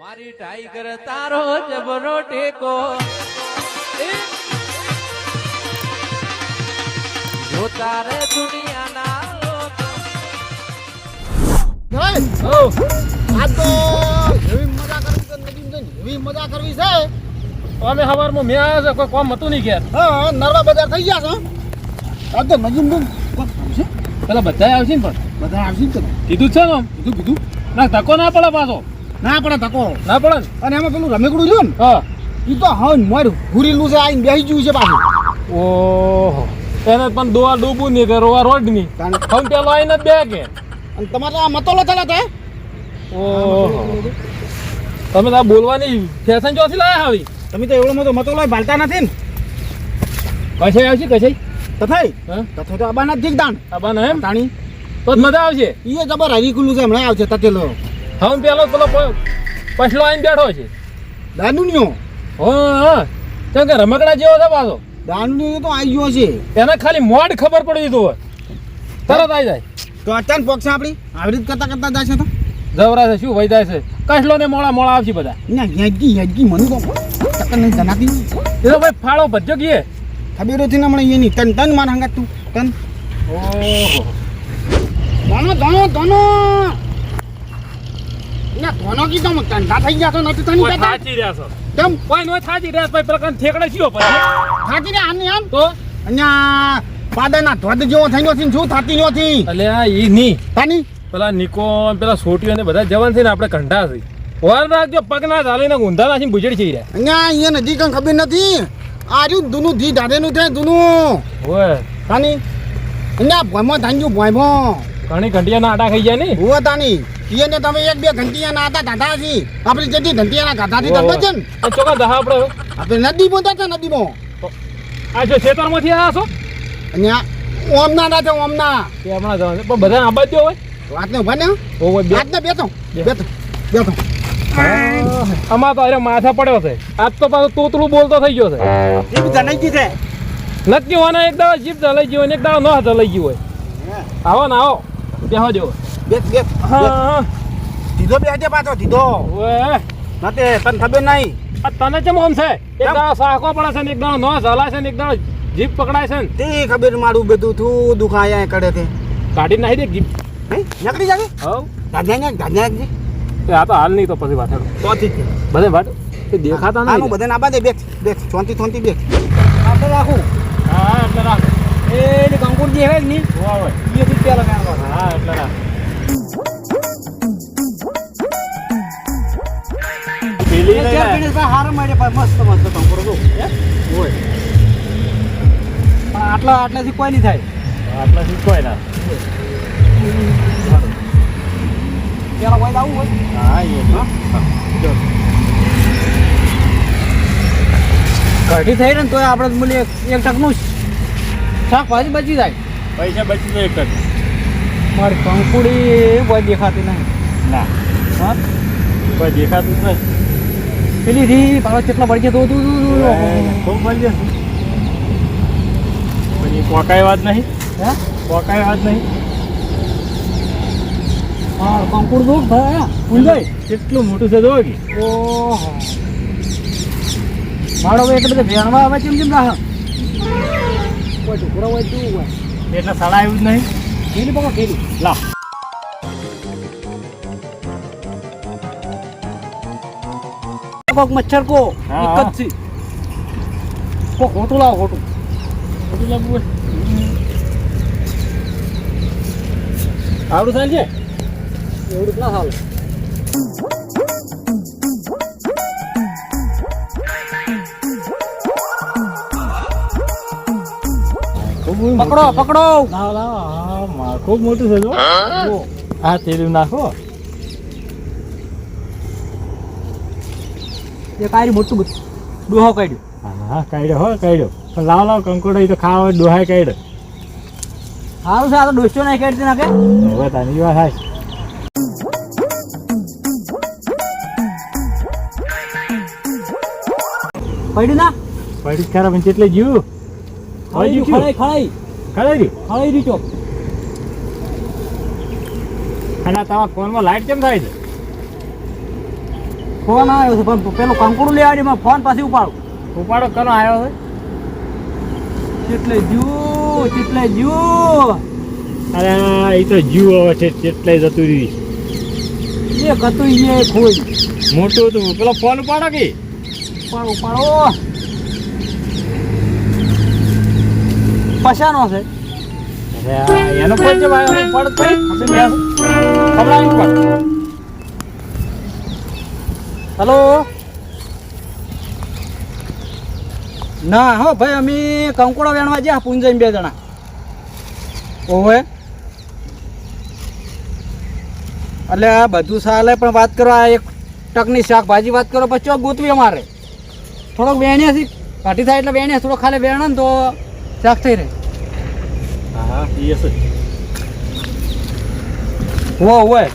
મારી ટાઈગર તારો જબરો ટેકો! જો તારે દુનિયાના લોકો આ તો એવી મજા કરવી તો નદીમ જઈને એવી મજા કરવી છે. અમે સવારમાં મેં આવ્યા છે કોઈ કોમ હતું નહીં ઘેર. હા નરવા બજાર થઈ ગયા છો. આ તો નજીમ બમ છે? પેલા બધા આવશે ને પણ. બધા આવશે કીધું છે ને. કીધું કીધું. ના ધક્કો ના પડે પાછો. ના પડે ધક્કો. ના પડે અને એમાં પેલું રમેકડું રહ્યું ને હા. એ તો હા મર ઘુરેલું છે આઈને બેસી ગયું છે પાછું. ઓહો. એને પણ દોવા ડૂબું નહીં કે રોવા રોડ નહીં. હમ પેલો આવીને જ બે કે? અને તમારે આ મતોલો ચાલે તો ઓહો. તમે તો બોલવાની ફેશન ચોથી લાયા આવી તમે તો એવડો મોટો મતોલો ભાલતા નથી ને. કશે આવશે કશે તથાઈ તથે તો આબાના જ દાણ આ એમ? તાણી? તો મજા આવશે. એ જબર હરી ખુલ્લું છે હમણાં આવશે તતેલો. હમ પેલો પેલો પછલો આવીને બેઠો છે. દાનુનિયો હા હા. કેમ કે રમકડા જેવો છે પાછો. દાનુનિયો તો આવી ગયો છે. એને ખાલી મોડ ખબર પડી દીધું હોય. તરત આવી જાય. તો અચાનક પક્ષ આપણી? આવી રીતે કરતા કરતા છે તો? જવરા છે શું જાય છે? કસલો ને મોડા મોડા આવશે બધા. ના હેજગી હેજગી મને તો તકન નહીં જનાતી. એ તો ભાઈ ફાળો ભજ્જો ગીએ ખબર હતી ને હમણાં એની તન તન માર હંગાત તું. તન ઓહો. ધનો ધનો ધોનો! ના ધોનો કીધો ધંધા થઈ ગયા તો નથી તની થાચી રહ્યા છો. કેમ? કોઈ નો થાચી રહ્યા છો ભાઈ પેલા કાન ઠેકડે પછી. થાકી રહ્યા આની આમ તો? અહીંયા પાદાના ધોધ જેવો થઈ ગયો છે શું થાતી નથી આ ઈ ની. તાની? પેલા નિકોન પેલા સોટીઓ ને બધા જવાન છે ને આપણે કંઢા છે. વાર રાખજો પગ ના ઊંધા નાખીને ગુજરી છે રહ્યા. અહીંયા એ નદી કઈ ખબર નથી. આજુ દૂનું ધી દાદેનું થાય દૂનું. ઓય. તાની? અહીંયા ભોયમાં થઈ ગયું ઘણી ઘંટિયા ના આટા ખાઈ જાય ને. હુવા તાની. એને તમે એક બે ઘંટિયાના હતા દાદા છી આપણી જેટલી ઘંટિયાના ગાધાથી તમે છે ને. ચોકા દહા આપણે આપણે નદીમાં. નદી માં આ જો ખેતરમાંથી આવ્યા છો? અહીંયા ઓમના ના છે ઓમના. એ હમણાં જવાનું પણ બધા આંબા જ હોય? વાતને ઊભા ને ઓય બે. વાતને બેઠો બે. બેઠો બેઠો આમાં તો અરે માથા પડ્યો છે. આજ તો પાછું તોતલું બોલતો થઈ ગયો છે. જીભ બી ગઈ છે. નક્કી હોવાના એક દાડો જીભ ચલાઈ ગયો ને એક દાડો ન જલાઈ ગયો હોય. આવો ને આવો. બેહો જો. બેઠ બેઠ હા દીધો બેઠે પાછો દીધો ઓય નતે તને ખબર નહીં આ તને ચમ આમ છે એક દાડો સાહકો પડે છે ને એક દાડો ન ચલાય છે ને એક દાડો જીપ પકડાય છે ને તે ખબર મારું બધું થું દુખાયા કરે તે કાઢી નાખી દે જીપ હે નીકળી જાગે હવ ગાંધ્યા ગાંધ્યા જી તે આ તો હાલ નહીં તો પછી વાત હેડો. તો ઠીક છે બધે વાત તે દેખાતા આનું નહીં બધાને આબા દે બેઠ બેઠ ચોંતી ચોંતી બેઠ આપણે રાખું હા એટલે રાખ એ કંકુર જે હોય ને હોવા હોય એ થી ત્યાં લગાડવા હા એટલે રાખ હાર મળે મસ્ત મસ્ત કંકુર તો હોય. આટલા આટલાથી કોઈ નહીં થાય. આટલા શીખવાય ના. પેલા કોઈ આવું હોય. હા એ કઢી થઈ ને તોય આપણે મૂલ્ય એક ટકનું શાકભાજી બચી જાય. પૈસા બચી જાય એક ટક મારી કંકુડી કોઈ દેખાતી નહીં. ના. હા? કોઈ દેખાતું જ નહીં પેલી રી પાછા કેટલા વળગે તો તું ખૂબ જશે પછી પોકાય વાત નહીં. હે? પોકાય વાત નહીં. હા કંકુડ દો ભાઈ ઊંધાઈ કેટલું મોટું છે કે. ઓહો. મારો ભાઈ એટલે બધા ભેણવા આવે કેમ કેમ રાહ? કોઈ હોય હોય? એટલે સાડા આવ્યું જ નહીં. કેલી પકડો કેલી લા. પગ મચ્છર કો એક. જ છે. કો ખોટું લાવો ખોટું બધું લાવવું આવડું થાય છે એવડું ના ખૂબ પકડો પકડો. ના ના હા મા ખૂબ મોટું છે જો. હા? તેલું નાખો. એક આરી મોટું બધું. ડોહો કાઢ્યું હા હા કાઢ્યો હો કાઢ્યો પણ લાવ લાવ કંકોડો તો ખાવા હોય ડોહાય કાઢ્યો સારું ડોસ્યો કાઢતી નાખે હવે તારી વાત થાય. પડી ના? પડી ખરા પણ કેટલે જીવું? ખળાઈ ખળાઈ ખળાઈ. ખળાઈ રીચો અને તમારા ફોનમાં લાઈટ કેમ થાય છે? ફોન આવ્યો છે પણ પેલું કંકુડું લેવા મેં ફોન પાછી ઉપાડો. ઉપાડો કનો આવ્યો છે? ચેટલે જુઓ ચેટલે જુઓ અરે એ તો હવે છે એટલે જતું રહ્યું એ કતું એ ખોઈ. મોટું હતું પેલો ફોન ઉપાડો કે? ઉપાડો ઉપાડો. પશાનો છે. એનો ફોન આપણે ખબર ઉપાડ. હલો? ના હો ભાઈ અમે કંકોડા વેણવા જ્યાં પૂંજાઈ બે જણા. ઓવે. એટલે આ બધું ચાલે પણ વાત કરો આ એક ટકની શાકભાજી વાત કરો પછી ચોક ગોતવી અમારે? થોડોક વેણ્યા છે. કાઢી થાય એટલે વેણ્યા થોડો ખાલી વેણ ને તો શાક થઈ રહે. હા હો હોય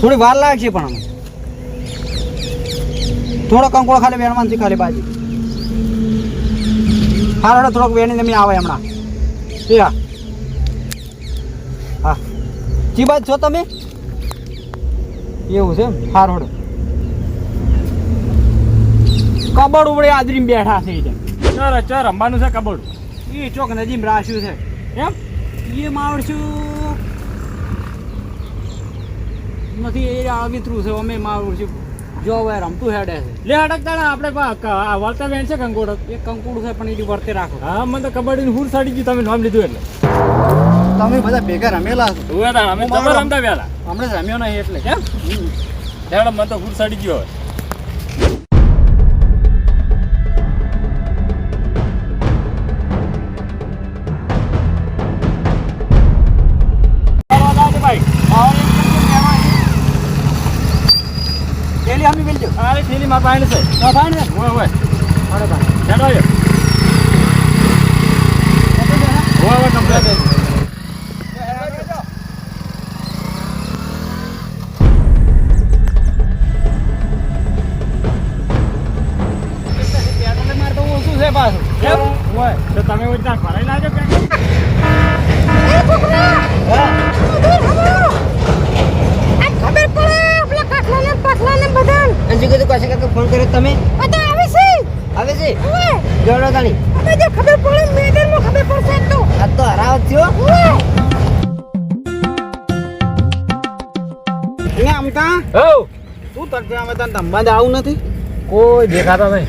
થોડી વાર લાગશે પણ આમાં. થોડો કંકોડો ખાલી વેણવાનું છે ખાલી બાજી. હા થોડોક વેણી તમે આવે હમણાં. એ હા. હા. જી બાજ છો તમે? એવું છે હાર હડો કબડ ઉબડે આદરીમાં બેઠા છે એ ચર ચાર રમવાનું છે કબડ. એ ચોક નજીમ રાશ્યું છે. એમ? એ માવડશું. નથી એ અવિતરું છે અમે માવડશું. જો હવે રમતું હેડે છે. લે અડકતા આપણે વળતા બેન છે કંકોડો? એ કંકુડ છે પણ એ વર્તે રાખો. હા મને તો કબડ્ડી હુર સાડી ગયું તમે નામ લીધું એટલે. તમે બધા ભેગા રમેલા છો. અમે હું તમે રમતા પેલા હમણાં રમ્યો નહીં એટલે. કેમ? હેડ મને તો હુર સાડી ગયો થેલી મારા પાસે છે. તો થાય ને હોય હોય અરે ભાઈ હેડો આવ્યો હોય હોય કમ્પ્લેટ મારે તો ઓછું છે પાછું કેમ હોય તો તમે ઓછી ત્યાં ભરાઈ લાગે પેન્ટ ખબર પડે આપણા કાટલાને પાટલાને બધાને અંજુ કીધું કશે કાકા ફોન કર્યો તમે? બધા આવે છે. આવે છે? ઓય જોડો તાણી. અમે જે ખબર પડે મેદાનમાં ખબર પડશે તો. આ તો હરાવ થયો. ને અમતા હો. તું તરફે અમે તને ધંબાદ આવું નથી? કોઈ દેખાતા નહીં.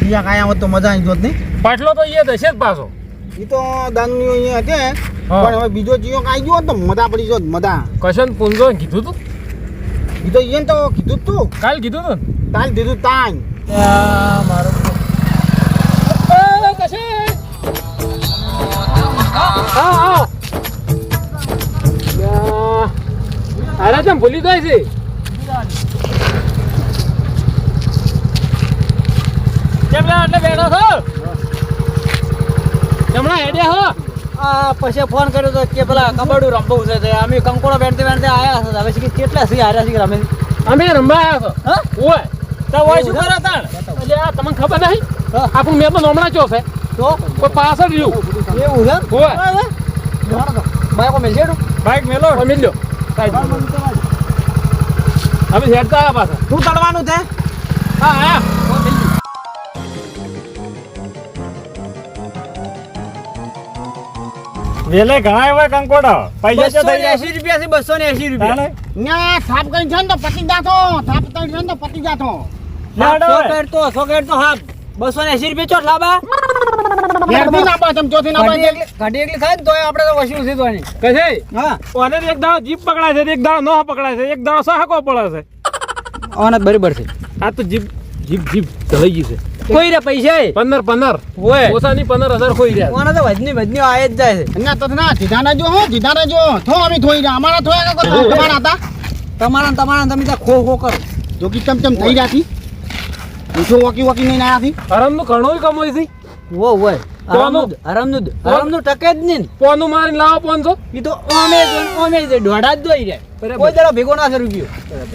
અહીંયા કાંઈ આમ તો મજા આવી જોત નહીં પાટલો તો એ દશે જ પાછો. એ તો દાનની અહીંયા છે હા. પણ હવે બીજો જીઓ કાંઈ ગયો હોત તો મજા પડી જોત મજા. કશન પૂંજો કીધું તું? એ તો એને તો કીધું તું. કાલ કીધું તું તાલ દીધું તાન. મારો અરે તમે ભૂલી જાય છે? કેમ એટલે બેઠો છો? હમણાં હેડ્યા હો. પછી ફોન કર્યો તો કે પેલા કબડ્ડું રમવું છે તે. અમે કંકોડો બેનતે બેનતે આવ્યા છે હવે શીખી કેટલા સી હાર્યા છે રમે અમે રમવા આવ્યા છો? હા? ઓય તો ઓય શું કરો તાણ? એટલે આ તમને ખબર નહીં. આપણું મેં પણ હમણાં ચો છે. તો કોઈ પાછળ રહ્યું. એવું છે? ઓય. બાઈક મેલશે બાઈક મેલો? મેલ્યો લો અમે હેડતા આવ્યા પાછા શું તળવાનું છે? હા હા. વેલે ઘણા એવા કંકોડા. પૈસા છે ને એસી રૂપિયા છે બસો ને એસી રૂપિયા. ના થાપ કઈ છે ને તો પતી જાતો. થાપ કઈ છે ને તો પતી જાતો. લાડો સો કેટ તો સો કેટ તો હા બસો ને એસી રૂપિયા ચોટ લાબા. ઘેરથી ના પાછમ ચોથી ના ઘાટી પાછમ એકલી એકલી થાય ને તો આપણે તો વસૂલ છે તોય કહે છે હા. ઓને એક દાડો જીપ પકડાય છે એક દાડો નો પકડાય છે એક દાડો સાહકો પડે છે. ઓને બરાબર છે. આ તો જીપ જીપ જીપ ધોઈ ગઈ છે. કોઈ રે પૈસા પંદર પંદર. ઓય ઓછાની પંદર હજાર ખોઈ રહ્યા તો વજની વજની આય જ જાય છે. ના તો ના સીધા જો હો જીધાના જો. થો અમે થોઈ રહ્યા. અમારા થોયા કો તમારા હતા? તમારા તમારા તમે ત્યાં ખો ખો કરો. જો કે તમ ચમ થઈ રહ્યા છી. ઊંચો વોકી વોકી નહીં આયા છી. હરામનું ઘણું કમોઈ છે. વો હોય કોનું? આરામનું આરામનું આરામનું ટકે જ નહીં ને. પોનું મારીને લાવો પોનસો એ તો હોય ને જ દોઢા જ દોઈ જાય કોઈ દાડો ભેગો ના થયો રૂપિયો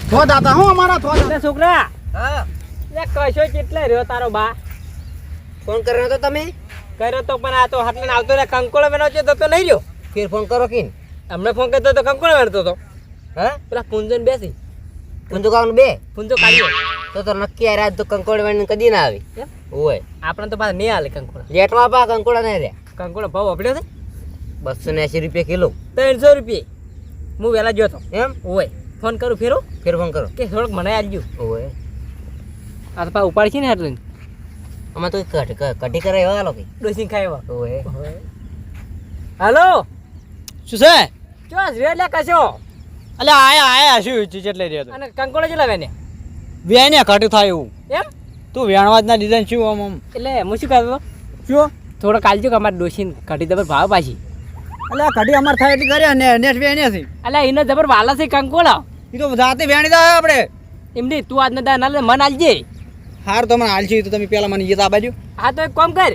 થો દાતા હો અમારા થો છોકરા. હા. કશો કેટલે રહ્યો તારો બા. ફોન કર્યો તો તમે? કર્યો તો પણ આ તો હાટલે આવતો રે કંકોળો છે તો તો નહીં રહ્યો. ફેર ફોન કરો કિન. અમને ફોન કરતો તો કંકોળો મેળતો તો. હા? પેલા કુંજન બેસી. પૂંજો ખાવાનું બે? પૂંજો કાઢ્યો. તો તો નક્કી આ રાત તો કંકોળ વાળીને કદી ના આવી? ઓય. આપણે તો પાછા નહીં હાલે કંકોળ. લેટવા પા કંકોળા નહીં રહ્યા કંકોળો ભાવ આપડ્યો છે? બસો ને એસી રૂપિયા કિલો. ત્રણસો રૂપિયા. હું વહેલા જોતો તો. એમ? ઓય. ફોન કરું ફેરો? ફેર ફોન કરો. કે થોડોક મને આલજો. ઓય. આ તો પા ઉપાડ છે ને એટલે અમે તો કઢ કઢી કરે એવા લોકો ડોસી ખાય એવા. ઓએ હાલો. શું છે? ચો રેડ લે કશો. અલે આયા આયા શું છે એટલે રે અને કંકોડા ચેલા વેને? વેને કટ થાય એવું. એમ? તું વેણવા જ ના દીધા શું આમ આમ? એટલે હું શું કરતો શું? થોડો કાલજો કે અમારે ડોસી કઢી દબર ભાવ પાછી. એટલે કઢી અમાર થાય એટલી કર્યા ને નેટ વેણ્યા છે અલે એને જબર વાલા છે કંકોડા. એ તો જાતે વેણી દા આપણે. એમ નહીં તું આજના દા ના લે મન આલજે. હાર તો મને તો તમે પેલા મને ઈયત આ બાજુ હા તો એક કામ કર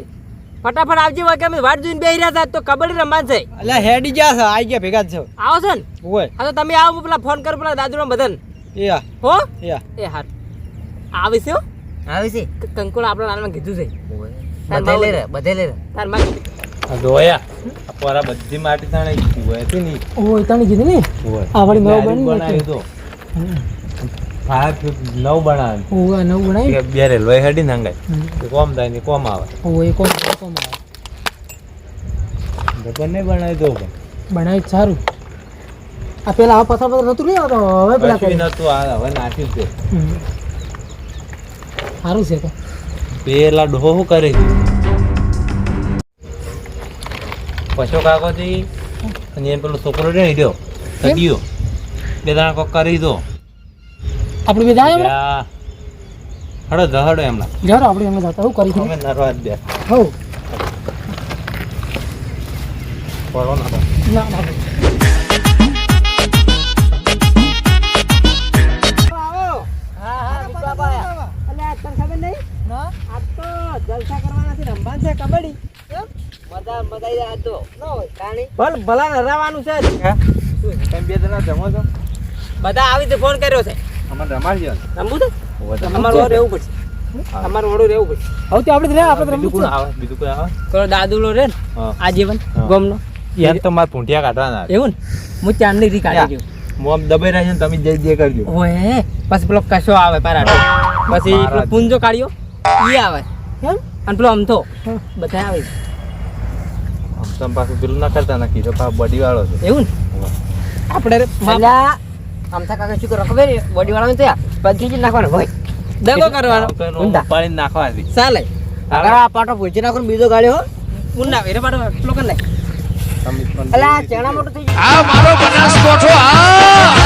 ફટાફટ આવજે વાગે અમે વાટ જોઈને બેહી રહ્યા હતા તો કબડ્ડી રમવા છે. એટલે હેડી ગયા છે આઈ ગયા ભેગા જ છે. આવો છો ને? ઓય. હા તો તમે આવો પેલા ફોન કરો પેલા દાદુ બદન એ આ. હો? યા એ હાર. આવે છે હો? આવી છે. ક- આપણા નાનામાં કીધું છે. બધે લે રે બધે લે રે. તારમાં જોયા. પોરા બધી માટી તાણે હોય ઓય તને કીધું ને? આવડી ગાડી બની બનાવ્યું તો હા નવ બનાવ્યું ઓય નવું બનાવી? બે રેલવે હેડી નાંગાય કોમ થાય ને કોમ આવે. ઓય કોમ કોમ ગબર નહીં બનાવી દો પણ. બનાવી સારું. આ પેલા આ પથ્થર પથ્થર નતું રહ્યો હવે પેલા નતું આ હવે નાખ્યું છે. સારું છે તો. પેલા ડોહો શું કરે છે? પછો કાકો થી અને પેલો છોકરો રહ્યો સગીયો. બે દાણા કોક કરી દો આપણે બે જાય હમણાં? હડો દહડો એમના જરો આપણે એમને જતા હું કરી અમે નરવા દે. હો પડો ના. ના ના ભલ ભલા રવાનું છે તમે બે જણા જમો છો? બધા આવી રીતે ફોન કર્યો છે. અમારે રમાડજો રમવું છે? અમારે રહેવું પડશે. અમારે વડું રહેવું પડશે. હવે તો આપણે રે આપણે બીજું કોઈ આવે? બીજું કોઈ આવે? તો દાદુલો રે આજીવન. ગોમનો. યાર તો મારે પૂંઠિયા કાઢવાના એવું ને? હું ચાંદની રી કાઢી દઉં. મોમ દબાઈ રહ્યા ને તમે જઈ જઈ કરજો ઓય પછી પેલો કશો આવે પરાઠો. પછી. પૂંજો કાઢ્યો ઈ આવે. એમ? અને પેલો અમથો. બધા આવે. આમ તમે પાછું પેલું ના કરતા નાખી પાછો બોડી વાળો છે. એવું ને? આપણે આમથા કાકા શું કરો ખબર બોડી વાળા ત્યાં પગ ખીચી નાખવાનો હોય. દગો કરવાનો. પાણી નાખવાની નાખવાથી. ચાલે. આગળ આ પાટો ભૂજી નાખો બીજો ગાડી હો. ઊંડા વેરે પાડો પેલો કર લે તમે પણ અલ્યા આ ચણા મોટું થઈ ગયો. આ મારો બનાસકોઠો આ!